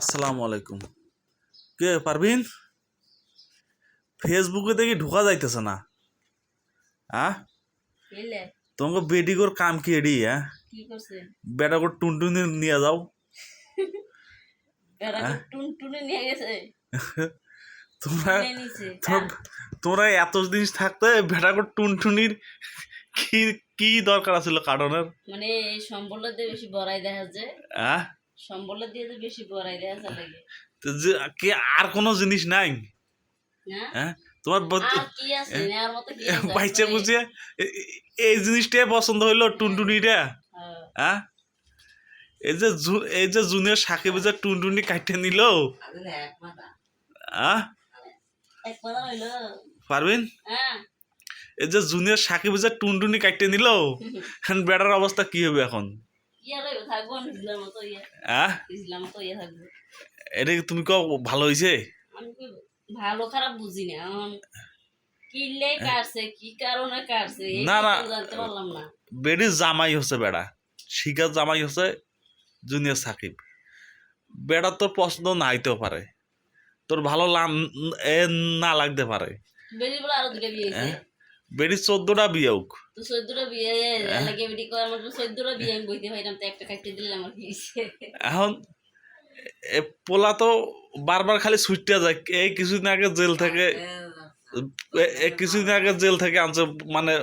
আসসালামু আলাইকুম। কে পারবিন ফেসবুকে দেখি ঢোকা যাইতেছে না। হ্যাঁ তোমাকে বেডিগোর কাম কি এডি হ্যাঁ করে টুনটুনি নিয়ে যাও। তোমরা তোমরা এত জিনিস থাকতে বেটা করে টুনটুনির কি কি দরকার আছিল কারণের? মানে এই দিয়ে বেশি বড়াই দেখা যায়। হ্যাঁ সম্বল দিয়ে তো বেশি বড়াই দেখা লাগে তো কি আর কোনো জিনিস নাই? না হ্যাঁ? তোমার আছে? বাইচে বুঝে? এই জিনিসটাই পছন্দ হইল টুনটুনিটা। হ্যাঁ। হ্যাঁ? এই যে এই যে জুনিয়র সাকিব যে টুনটুনি কাটতে নিল। হ্যাঁ পারবেন? হ্যাঁ। এই যে জুনিয়র সাকিব যে টুনটুনি কাটতে নিল। বেটার অবস্থা কি হবে এখন? কি হ্যাঁ এটা তুমি কও ভালো হয়েছে ভালো খারাপ বুঝি না এখন কাটছে কি কারণে কাটছে না, বেডির জামাই হচ্ছে বেড়া শিকার জামাই হচ্ছে জুনিয়র সাকিব। বেড়া তোর পছন্দ না হইতেও পারে তোর ভালো লাম না লাগতে পারে। বেরি বলে আরও দুটা বিয়ে হ্যাঁ? চোদ্দটা বিয়ে হোক। তো চোদ্দটা বিয়ে হ্যাঁ। লাগে বেটি করার মতো চোদ্দটা বিয়ে আমি বইতে পাইলাম তো একটা কাটতে দিলে আমার এখন পোলা তো বারবার খালি ছুটতে যায় এই কিছুদিন আগে জেল থেকে কিছুদিন আগে জেল থেকে আনছে মানে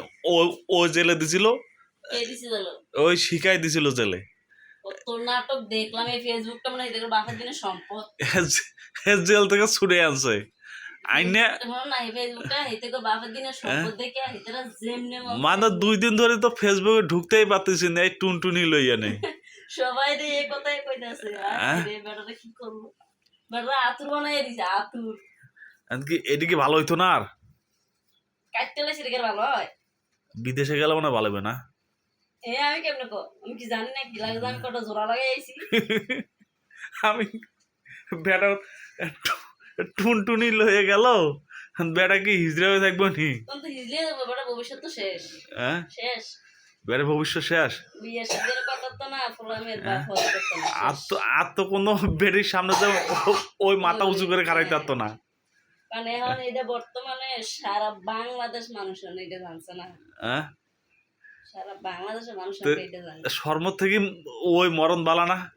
ও জেলে দিছিল ওই শিখাই দিছিল জেলে। নাটক দেখলাম এই ফেসবুকটা মানে বাপের দিনের সম্পদ। জেল থেকে ছুটে আনছে। আইনে যেমনে মন দুই দিন ধরে তো ফেসবুকে ঢুকতেই পারতেছি না এই টুনটুনি লইয়া নেই। সবাই রে এই কথাই কইতাছে হ্যাঁ? বেটাটা কি করব? বেটা আতুর বানাই দিছে আতুর। এমনকি এদিকে ভালো হইতো না আর? কাটতে লাগছে রেখে ভালো হয়। বিদেশে গেলে মানে ভালো হবে না? এ আমি কেমনে কো আমি কি জানি না কি লাগে আমি কটা জোড়া লাগাই আইছি। আমি বেটা টুনটুনি লয়ে গেল। বেটা কি হিজড়া হয়ে থাকব নি? তো ভবিষ্যৎ তো শেষ। হ্যাঁ? শেষ। ভবিষ্যৎ শেষ? তো না আর তো কোনো বেডির সামনে ও- ওই মাথা উঁচু করে খারাই পারতো না। কারণ এখন এটা বর্তমানে সারা বাংলাদেশ মানুষ এটা জানছে না। হ্যাঁ? সারা বাংলাদেশের মানুষ তো- এটা শর্ম থেকে ওই মরণ বালা না।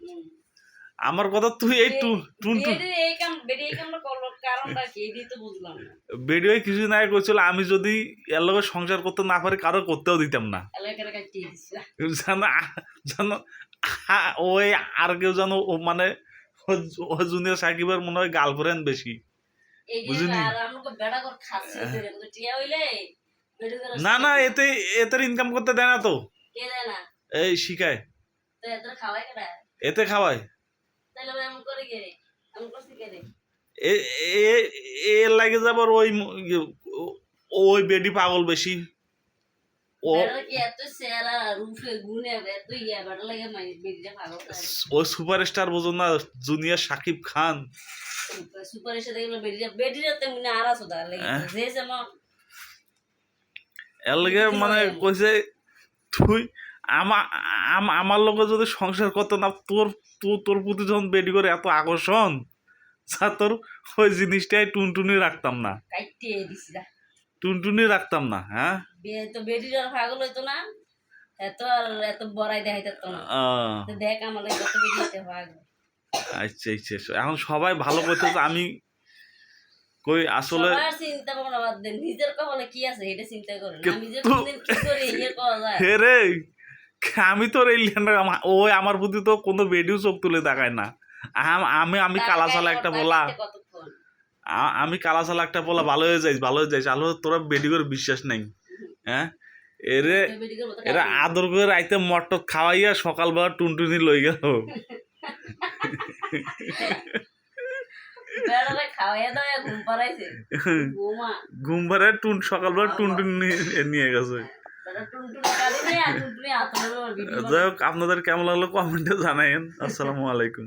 আমার কথা তুই এই টু টুনটুন বেরিয়ে এই কাম বেরিয়ে এই কামটা করল কারণটা কি? এটাই তো বুঝলাম না। বেডিও কিছুদিন আগে কইছিল আমি যদি এর লগে সংসার করতে না পারি কারও করতেও দিতাম না। জানো জানো ওই আর কেউ জানো ও মানে ও- জুনিয়র সাকিবের মনে হয় গার্লফ্রেন্ড বেশি। বুঝিনি। আর আমাকে বেড়া করে খাচ্ছে বেড়ে কিন্তু টিয়া হইলে না না এতে এতে ইনকাম করতে দেয় না তো। এই শিখায়। এতে খাওয়ায়। তাহলে এমন করে করছে এ- লাগে যাবার ওই ওই বেডি পাগল বেশি। ওই সুপারস্টার বোঝো না জুনিয়র সাকিব খান। হ্যাঁ। এর মানে কইছে তুই আমার আমার লগে যদি সংসার করতে না তোর তোর প্রতি যখন বেডি করে এত আকর্ষণ যা তোর ওই জিনিসটাই টুনটুনি রাখতাম না। টুনটুনি রাখতাম না হ্যাঁ? বিয়ে তো বেরিয়ে পাগল হইতো না এত এত বড়াই দেখাইতো না। দেখ আমার কত বেরিয়ে পাগল আচ্ছা আচ্ছা আচ্ছা। এখন সবাই ভালো করতেছে আমি কই আসলে চিন্তা ভাবনা বাদ দেন নিজের কপালে কি আছে এটা চিন্তা করেন আমি যে কোনদিন কি করি করা যায়। হে রে! আমি তোর এই ওই আমার প্রতি তো কোনো বেডিও চোখ তুলে দেখায় না। আমি আমি কালা চালা একটা বলা আমি কালা চালা একটা বলা ভালো হয়ে যাইস ভালো হয়ে যাইস। আলো তোরা বেডি করে বিশ্বাস নাই। হ্যাঁ? এরে এরা আদর করে রাইতে মটর খাওয়াইয়া সকালবেলা টুনটুনি লই গেল। ঘুম পাড়াইছে। বৌমা। ঘুম পাড়ে টুন সকালবেলা টুনটুনি নিয়ে গেছে। যাই হোক আপনাদের কেমন লাগল? কমেন্টে জানাইন আসসালামু আলাইকুম।